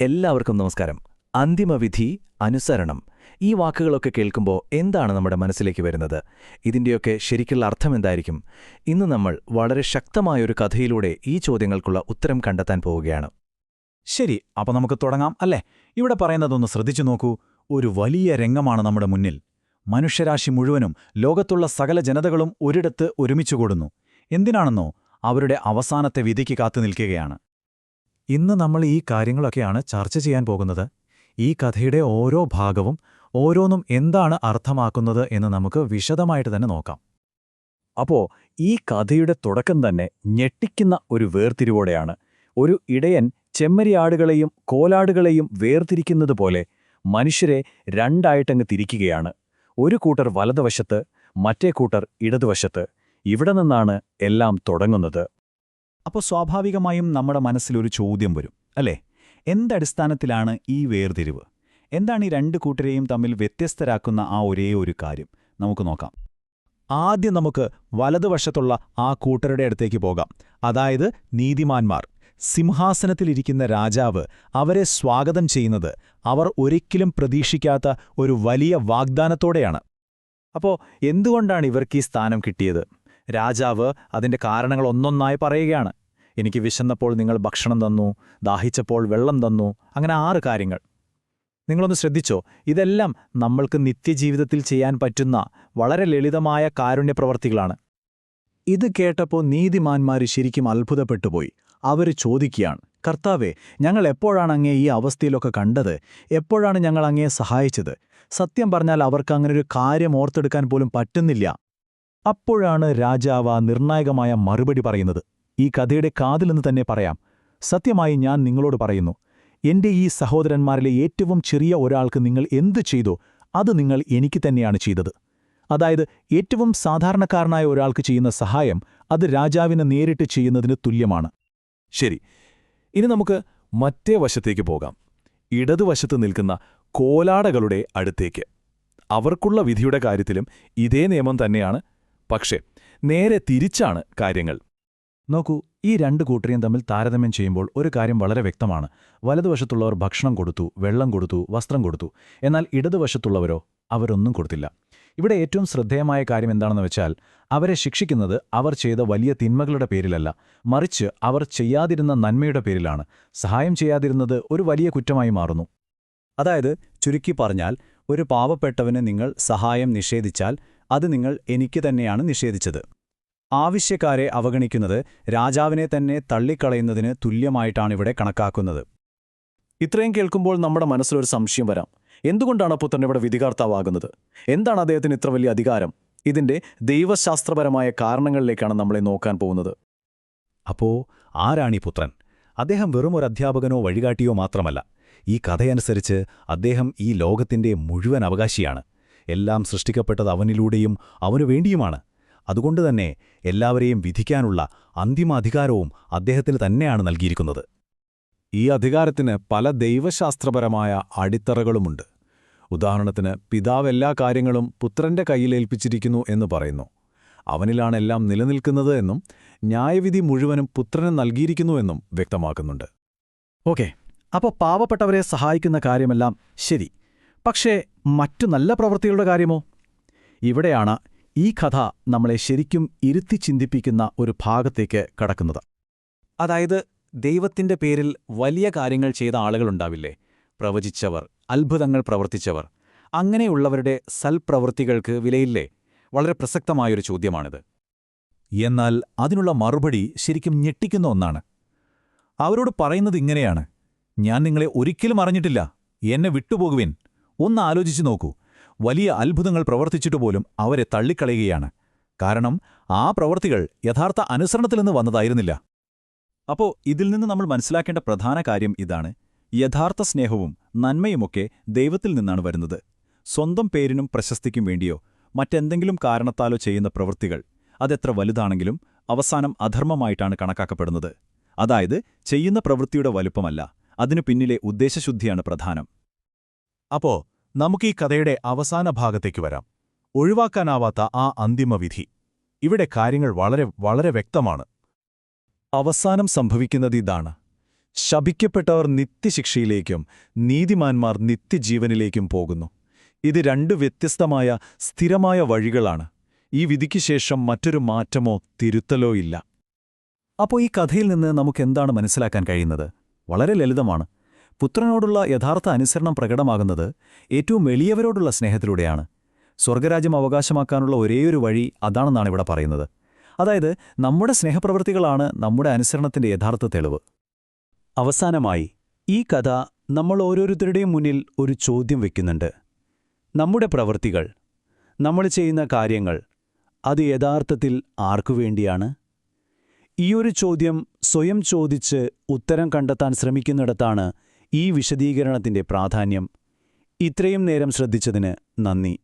എല്ലാവർക്കും നമസ്കാരം. അന്തിമവിധി അനുസരണം. ഈ വാക്കുകളൊക്കെ കേൾക്കുമ്പോൾ എന്താണ് നമ്മുടെ മനസ്സിലേക്ക് വരുന്നത്? ഇതിന്റെയൊക്കെ ശരിക്കുള്ള അർത്ഥം എന്തായിരിക്കും? ഇന്ന് നമ്മൾ വളരെ ശക്തമായൊരു കഥയിലൂടെ ഈ ചോദ്യങ്ങൾക്കുള്ള ഉത്തരം കണ്ടെത്താൻ പോവുകയാണ്. ശരി അപ്പോൾ നമുക്ക് തുടങ്ങാം അല്ലേ? ഇവിടെ പറയുന്നതൊന്ന് ശ്രദ്ധിച്ചു നോക്കൂ. ഒരു വലിയ രംഗമാണ് നമ്മുടെ മുന്നിൽ. മനുഷ്യരാശി മുഴുവനും ലോകത്തുള്ള സകല ജനതകളും ഒരിടത്ത് ഒരുമിച്ചുകൂടുന്നു. എന്തിനാണെന്നോ അവരുടെ അവസാനത്തെ വിധിക്ക് കാത്തു നിൽക്കുകയാണ്. ഇന്ന് നമ്മൾ ഈ കാര്യങ്ങളൊക്കെയാണ് ചർച്ച ചെയ്യാൻ പോകുന്നത്. ഈ കഥയുടെ ഓരോ ഭാഗവും ഓരോന്നും എന്താണ് അർത്ഥമാക്കുന്നത് എന്ന് നമുക്ക് വിശദമായിട്ട് തന്നെ നോക്കാം. അപ്പോ ഈ കഥയുടെ തുടക്കം തന്നെ ഞെട്ടിക്കുന്ന ഒരു വേർതിരിവോടെയാണ്. ഒരു ഇടയൻ ചെമ്മരിയാടുകളെയും കോലാടുകളെയും വേർതിരിക്കുന്നതുപോലെ മനുഷ്യരെ രണ്ടായിട്ടങ്ങ് തിരിക്കുകയാണ്. ഒരു കൂട്ടർ വലതുവശത്ത് മറ്റേ കൂട്ടർ ഇടതുവശത്ത്. ഇവിടെ നിന്നാണ് എല്ലാം തുടങ്ങുന്നത്. അപ്പോൾ സ്വാഭാവികമായും നമ്മുടെ മനസ്സിലൊരു ചോദ്യം വരും അല്ലേ? എന്തടിസ്ഥാനത്തിലാണ് ഈ വേർതിരിവ്? എന്താണ് ഈ രണ്ട് കൂട്ടരെയും തമ്മിൽ വ്യത്യസ്തരാക്കുന്ന ആ ഒരേ ഒരു കാര്യം? നമുക്ക് നോക്കാം. ആദ്യം നമുക്ക് വലതുവശത്തുള്ള ആ കൂട്ടരുടെ അടുത്തേക്ക് പോകാം. അതായത് നീതിമാന്മാർ. സിംഹാസനത്തിലിരിക്കുന്ന രാജാവ് അവരെ സ്വാഗതം ചെയ്യുന്നത് അവർ ഒരിക്കലും പ്രതീക്ഷിക്കാത്ത ഒരു വലിയ വാഗ്ദാനത്തോടെയാണ്. അപ്പോ എന്തുകൊണ്ടാണ് ഇവർക്ക് ഈ സ്ഥാനം കിട്ടിയത്? രാജാവ് അതിന്റെ കാരണങ്ങൾ ഒന്നൊന്നായി പറയുകയാണ്. എനിക്ക് വിശന്നപ്പോൾ നിങ്ങൾ ഭക്ഷണം തന്നു ദാഹിച്ചപ്പോൾ വെള്ളം തന്നു അങ്ങനെ ആറ് കാര്യങ്ങൾ. നിങ്ങളൊന്ന് ശ്രദ്ധിച്ചോ ഇതെല്ലാം നമ്മൾക്ക് നിത്യജീവിതത്തിൽ ചെയ്യാൻ പറ്റുന്ന വളരെ ലളിതമായ കാരുണ്യപ്രവർത്തികളാണ്. ഇത് കേട്ടപ്പോൾ നീതിമാന്മാർ ശരിക്കും അത്ഭുതപ്പെട്ടുപോയി. അവർ ചോദിക്കുകയാണ് കർത്താവെ ഞങ്ങൾ എപ്പോഴാണ് അങ്ങേ ഈ അവസ്ഥയിലൊക്കെ കണ്ടത്? എപ്പോഴാണ് ഞങ്ങൾ അങ്ങേ സഹായിച്ചത്? സത്യം പറഞ്ഞാൽ അവർക്ക് അങ്ങനൊരു കാര്യം ഓർത്തെടുക്കാൻ പോലും പറ്റുന്നില്ല. അപ്പോഴാണ് രാജാവ് നിർണായകമായ മറുപടി പറയുന്നത്. ഈ കഥയുടെ കാതിലെന്ന് തന്നെ പറയാം. സത്യമായി ഞാൻ നിങ്ങളോട് പറയുന്നു എന്റെ ഈ സഹോദരന്മാരിലെ ഏറ്റവും ചെറിയ ഒരാൾക്ക് നിങ്ങൾ എന്തു ചെയ്തോ അത് നിങ്ങൾ എനിക്ക് തന്നെയാണ് ചെയ്തത്. അതായത് ഏറ്റവും സാധാരണക്കാരനായ ഒരാൾക്ക് ചെയ്യുന്ന സഹായം അത് രാജാവിനെ നേരിട്ട് ചെയ്യുന്നതിന് തുല്യമാണ്. ശരി ഇനി നമുക്ക് മറ്റേ വശത്തേക്ക് പോകാം. ഇടതുവശത്ത് നിൽക്കുന്ന കോലാടകളുടെ അടുത്തേക്ക്. അവർക്കുള്ള വിധിയുടെ കാര്യത്തിലും ഇതേ നിയമം തന്നെയാണ്. പക്ഷേ നേരെ തിരിച്ചാണ് കാര്യങ്ങൾ. നോക്കൂ ഈ രണ്ട് കൂട്ടരെയും തമ്മിൽ താരതമ്യം ചെയ്യുമ്പോൾ ഒരു കാര്യം വളരെ വ്യക്തമാണ്. വലതുവശത്തുള്ളവർ ഭക്ഷണം കൊടുത്തു വെള്ളം കൊടുത്തു വസ്ത്രം കൊടുത്തു. എന്നാൽ ഇടതുവശത്തുള്ളവരോ അവരൊന്നും കൊടുത്തില്ല. ഇവിടെ ഏറ്റവും ശ്രദ്ധേയമായ കാര്യം എന്താണെന്ന് വെച്ചാൽ അവരെ ശിക്ഷിക്കുന്നത് അവർ ചെയ്ത വലിയ തിന്മകളുടെ പേരിലല്ല. മറിച്ച് അവർ ചെയ്യാതിരുന്ന നന്മയുടെ പേരിലാണ്. സഹായം ചെയ്യാതിരുന്നത് ഒരു വലിയ കുറ്റമായി മാറുന്നു. അതായത് ചുരുക്കി പറഞ്ഞാൽ ഒരു പാവപ്പെട്ടവന് നിങ്ങൾ സഹായം നിഷേധിച്ചാൽ അത് നിങ്ങൾ എനിക്ക് തന്നെയാണ് നിഷേധിച്ചത്. ആവശ്യക്കാരെ അവഗണിക്കുന്നത് രാജാവിനെ തന്നെ തള്ളിക്കളയുന്നതിന് തുല്യമായിട്ടാണിവിടെ കണക്കാക്കുന്നത്. ഇത്രയും കേൾക്കുമ്പോൾ നമ്മുടെ മനസ്സിലൊരു സംശയം വരാം. എന്തുകൊണ്ടാണ് പുത്രൻ ഇവിടെ വിധികർത്താവാകുന്നത്? എന്താണ് അദ്ദേഹത്തിന് ഇത്ര വലിയ അധികാരം? ഇതിന്റെ ദൈവശാസ്ത്രപരമായ കാരണങ്ങളിലേക്കാണ് നമ്മളെ നോക്കാൻ പോകുന്നത്. അപ്പോ ആരാണീ പുത്രൻ? അദ്ദേഹം വെറും ഒരു അധ്യാപകനോ വഴികാട്ടിയോ മാത്രമല്ല. ഈ കഥയനുസരിച്ച് അദ്ദേഹം ഈ ലോകത്തിന്റെ മുഴുവൻ അവകാശിയാണ്. എല്ലാം സൃഷ്ടിക്കപ്പെട്ടത് അവനിലൂടെയും അവനു വേണ്ടിയുമാണ് അതുകൊണ്ടുതന്നെ എല്ലാവരെയും വിധിക്കാനുള്ള അന്തിമ അധികാരവും അദ്ദേഹത്തിന് തന്നെയാണ് നൽകിയിരിക്കുന്നത്. ഈ അധികാരത്തിന് പല ദൈവശാസ്ത്രപരമായ അടിത്തറകളുമുണ്ട്. ഉദാഹരണത്തിന് പിതാവ് എല്ലാ കാര്യങ്ങളും പുത്രന്റെ കയ്യിലേൽപ്പിച്ചിരിക്കുന്നു എന്ന് പറയുന്നു. അവനിലാണ് എല്ലാം നിലനിൽക്കുന്നത് എന്നും ന്യായവിധി മുഴുവനും പുത്രന് നൽകിയിരിക്കുന്നുവെന്നും വ്യക്തമാക്കുന്നുണ്ട്. ഓക്കെ അപ്പോൾ പാവപ്പെട്ടവരെ സഹായിക്കുന്ന കാര്യമെല്ലാം ശരി. പക്ഷേ മറ്റു നല്ല പ്രവൃത്തികളുടെ കാര്യമോ? ഇവിടെയാണ് ഈ കഥ നമ്മളെ ശരിക്കും ഇരുത്തി ചിന്തിപ്പിക്കുന്ന ഒരു ഭാഗത്തേക്ക് കടക്കുന്നത്. അതായത് ദൈവത്തിന്റെ പേരിൽ വലിയ കാര്യങ്ങൾ ചെയ്ത ആളുകളുണ്ടാവില്ലേ? പ്രവചിച്ചവർ അത്ഭുതങ്ങൾ പ്രവർത്തിച്ചവർ. അങ്ങനെയുള്ളവരുടെ സൽപ്രവൃത്തികൾക്ക് വിലയില്ലേ? വളരെ പ്രസക്തമായൊരു ചോദ്യമാണിത്. എന്നാൽ അതിനുള്ള മറുപടി ശരിക്കും ഞെട്ടിക്കുന്ന ഒന്നാണ്. അവരോട് പറയുന്നത് ഇങ്ങനെയാണ് ഞാൻ നിങ്ങളെ ഒരിക്കലും അറിഞ്ഞിട്ടില്ല. എന്നെ വിട്ടുപോകുവിൻ. ഒന്ന് ആലോചിച്ചു നോക്കൂ. വലിയ അത്ഭുതങ്ങൾ പ്രവർത്തിച്ചിട്ടുപോലും അവരെ തള്ളിക്കളയുകയാണ്. കാരണം ആ പ്രവർത്തികൾ യഥാർത്ഥ അനുസരണത്തിൽ നിന്ന് വന്നതായിരുന്നില്ല. അപ്പോൾ ഇതിൽ നിന്ന് നമ്മൾ മനസ്സിലാക്കേണ്ട പ്രധാന കാര്യം ഇതാണ്. യഥാർത്ഥ സ്നേഹവും നന്മയുമൊക്കെ ദൈവത്തിൽ നിന്നാണ് വരുന്നത്. സ്വന്തം പേരിനും പ്രശസ്തിക്കും വേണ്ടിയോ മറ്റെന്തെങ്കിലും കാരണത്താലോ ചെയ്യുന്ന പ്രവൃത്തികൾ അതെത്ര വലുതാണെങ്കിലും അവസാനം അധർമ്മമായിട്ടാണ് കണക്കാക്കപ്പെടുന്നത്. അതായത് ചെയ്യുന്ന പ്രവൃത്തിയുടെ വലുപ്പമല്ല അതിനു പിന്നിലെ ഉദ്ദേശശുദ്ധിയാണ് പ്രധാനം. അപ്പോ നമുക്ക് ഈ കഥയുടെ അവസാന ഭാഗത്തേക്ക് വരാം. ഒഴിവാക്കാനാവാത്ത ആ അന്തിമവിധി. ഇവിടെ കാര്യങ്ങൾ വളരെ വളരെ വ്യക്തമാണ്. അവസാനം സംഭവിക്കുന്നത് ഇതാണ്. ശപിക്കപ്പെട്ടവർ നിത്യശിക്ഷയിലേക്കും നീതിമാന്മാർ നിത്യജീവനിലേക്കും പോകുന്നു. ഇത് രണ്ട് വ്യത്യസ്തമായ സ്ഥിരമായ വഴികളാണ്. ഈ വിധിക്ക് ശേഷം മറ്റൊരു മാറ്റമോ തിരുത്തലോ ഇല്ല. അപ്പോൾ ഈ കഥയിൽ നിന്ന് നമുക്കെന്താണ് മനസ്സിലാക്കാൻ കഴിയുന്നത്? വളരെ ലളിതമാണ്. പുത്രനോടുള്ള യഥാർത്ഥ അനുസരണം പ്രകടമാകുന്നത് ഏറ്റവും എളിയവരോടുള്ള സ്നേഹത്തിലൂടെയാണ്. സ്വർഗരാജ്യം അവകാശമാക്കാനുള്ള ഒരേയൊരു വഴി അതാണെന്നാണ് ഇവിടെ പറയുന്നത്. അതായത് നമ്മുടെ സ്നേഹപ്രവൃത്തികളാണ് നമ്മുടെ അനുസരണത്തിന്റെ യഥാർത്ഥ തെളിവ്. അവസാനമായി ഈ കഥ നമ്മൾ ഓരോരുത്തരുടെയും മുന്നിൽ ഒരു ചോദ്യം വയ്ക്കുന്നുണ്ട് നമ്മുടെ പ്രവൃത്തികൾ നമ്മൾ ചെയ്യുന്ന കാര്യങ്ങൾ അത് യഥാർത്ഥത്തിൽ ആർക്കുവേണ്ടിയാണ് ഈയൊരു ചോദ്യം സ്വയം ചോദിച്ച് ഉത്തരം കണ്ടെത്താൻ ശ്രമിക്കുന്നിടത്താണ് ഈ വിശദീകരണത്തിന്റെ പ്രാധാന്യം ഇത്രയും നേരം ശ്രദ്ധിച്ചതിന് നന്ദി.